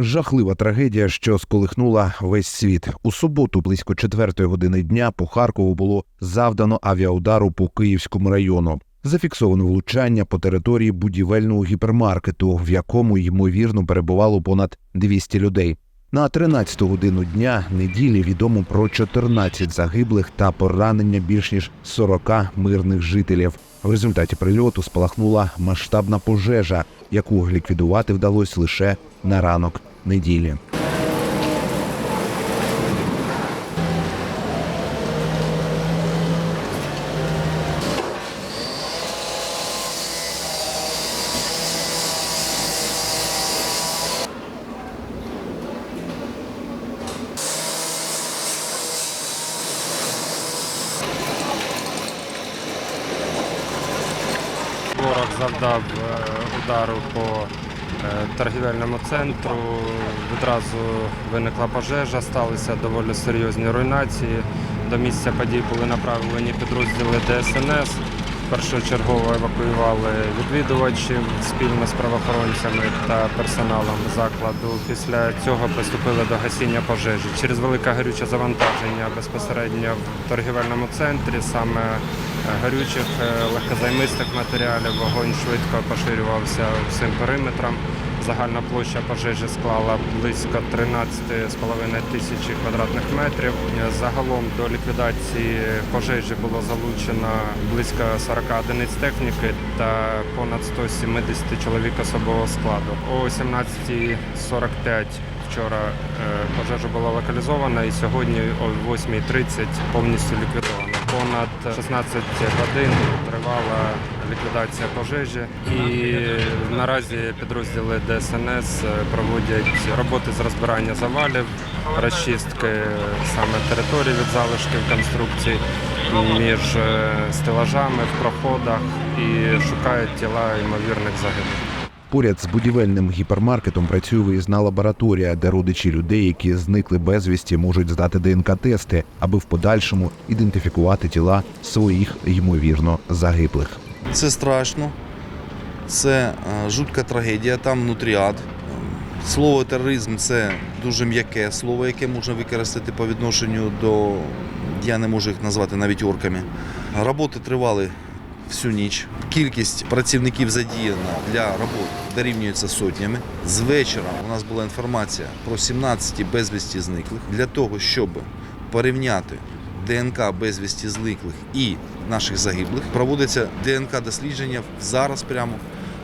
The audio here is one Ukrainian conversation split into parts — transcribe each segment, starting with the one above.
Жахлива трагедія, що сколихнула весь світ. У суботу, близько четвертої години дня, по Харкову було завдано авіаудару по Київському району. Зафіксовано влучання по території будівельного гіпермаркету, в якому ймовірно перебувало понад 200 людей. На 13 годину дня неділі відомо про 14 загиблих та поранення більш ніж 40 мирних жителів. В результаті прильоту спалахнула масштабна пожежа, яку ліквідувати вдалося лише на ранок неділі. Ворог завдав удару по торгівельному центру. Відразу виникла пожежа, сталися доволі серйозні руйнації. До місця подій були направлені підрозділи ДСНС. Першочергово евакуювали відвідувачів спільно з правоохоронцями та персоналом закладу. Після цього приступили до гасіння пожежі. Через велике горюче завантаження безпосередньо в торгівельному центрі, саме е, горючих е, легкозаймистих матеріалів, вогонь швидко поширювався всім периметром. Загальна площа пожежі склала близько 13,5 тисячі квадратних метрів. Загалом до ліквідації пожежі було залучено близько 40 одиниць техніки та понад 170 чоловік особового складу. О 17.45 вчора е, пожежа була локалізована і сьогодні о 8.30 повністю ліквідована. Понад 16 годин тривала ліквідація пожежі, і наразі підрозділи ДСНС проводять роботи з розбирання завалів, розчистки саме території від залишків конструкцій між е, стелажами в проходах і шукають тіла ймовірних загиблих. Поряд з будівельним гіпермаркетом працює виїзна лабораторія, де родичі людей, які зникли безвісті, можуть здати ДНК-тести, аби в подальшому ідентифікувати тіла своїх ймовірно загиблих. Це страшно, це е, жутка трагедія, там внутрі ад. Слово тероризм це дуже м'яке слово, яке можна використати по відношенню до. Я не можу їх назвати навіть орками. Роботи тривали всю ніч. Кількість працівників задіяна для роботи дорівнюється сотнями. З вечора у нас була інформація про 17 безвісті зниклих для того, щоб порівняти ДНК безвісті зниклих і наших загиблих. Проводиться ДНК-дослідження зараз прямо.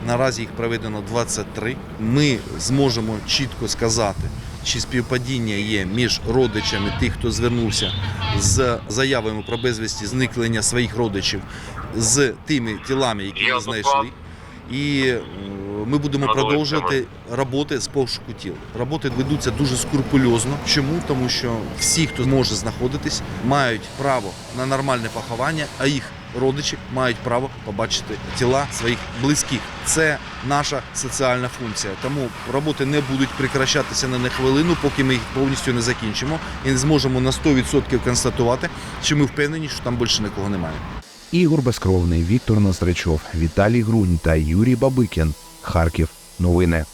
Наразі їх проведено 23. Ми зможемо чітко сказати, чи співпадіння є між родичами тих, хто звернувся з заявами про безвісті зникнення своїх родичів, з тими тілами, які ми знайшли. І е, ми будемо продовжувати роботи з пошуку тіл. Роботи ведуться дуже скрупульозно. Чому? Тому що всі, хто може знаходитись, мають право на нормальне поховання, а їх родичі мають право побачити тіла своїх близьких. Це наша соціальна функція. Тому роботи не будуть прикращатися на не хвилину, поки ми їх повністю не закінчимо і не зможемо на 100% констатувати, чи ми впевнені, що там більше нікого немає. Ігор Безкровний, Віктор Ноздрачов, Віталій Грунь та Юрій Бабикін. Харків. Новини.